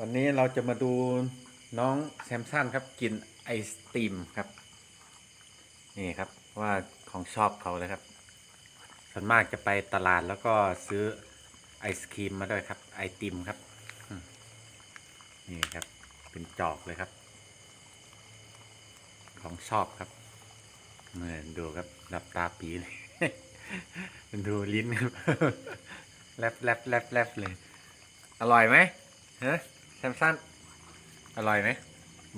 วันนี้เราจะมาดูน้องแซมสันครับกินไอศตรีมครับ นี่ครับว่าของชอบเขาเลยครับส่วนมากจะไปตลาดแล้วก็ซื้อไอศครีมมาด้วยครับ ไอติมครับนี่ครับ เป็นจอกเลยครับ ของชอบครับเหมือนดูครับหลับตาปีเลยดูลิ้นครับแลบแลบแลบแลบเลย อร่อยไหมฮะ สันอร่อยไหม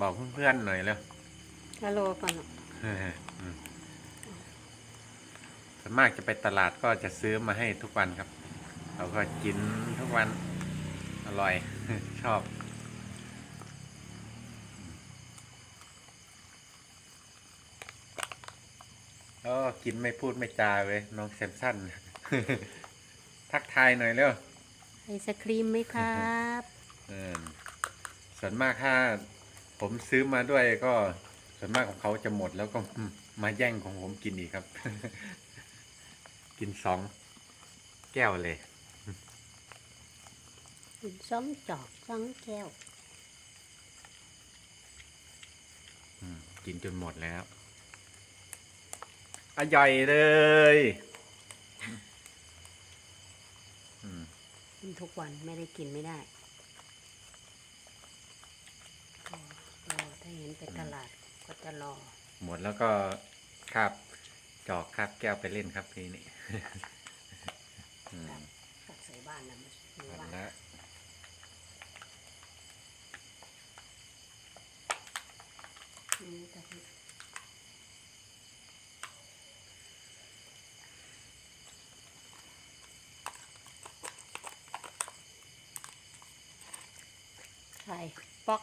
บอกเพื่อนๆหน่อยเร็วฮัลโหลก่อนอะอืมส่วนมากจะไปตลาดก็จะซื้อมาให้ทุกวันครับ เราก็กินทุกวัน อร่อย ชอบก็กินไม่พูดไม่จาเว้ยน้องแซมสันทักทายหน่อยเร็วไอศครีมไหมครับเออ ส่วนมากถ้าผมซื้อมาด้วยก็ส่วนมากของเขาจะหมดแล้วก็มาแย่งของผมกินอีกครับ กินสองแก้วเลยสองจอกสองแก้วอืมกินจนหมดแล้วอร่อยเลยอืมกินทุกวันไม่ได้กินไม่ได้รอรอถ้าเห็น ไปตลาดก็จะรอ หมดแล้วก็คาบจอกคาบแก้วไปเล่นครับทีนี้อืมกลับใส่บ้านนะมันหมดบ้านแล้วอืมแต่ที่ใส่ป๊อก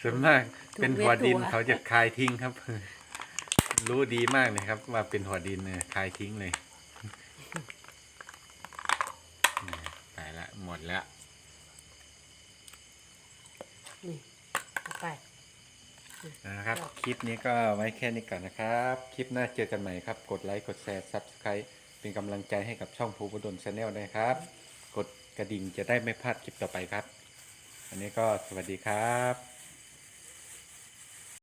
ส่วนมากถูกเป็นหัวดินเวียนตัวเขาจะคายทิ้งครับ รู้ดีมากเลยครับ ว่าเป็นหัวดินเนี่ยคายทิ้งเลยไปละหมดแล้วนี่เอาไปนะครับครับ คลิปนี้ก็ไว้แค่นี้ก่อนนะครับ คลิปหน้าเจอกันใหม่ครับ กดไลค์ กดแชร์ Subscribe เป็นกำลังใจให้กับช่องภูบดลชาแนลด้วยครับ กดกระดิ่งจะได้ไม่พลาดคลิปต่อไปครับ อันนี้ก็สวัสดีครับ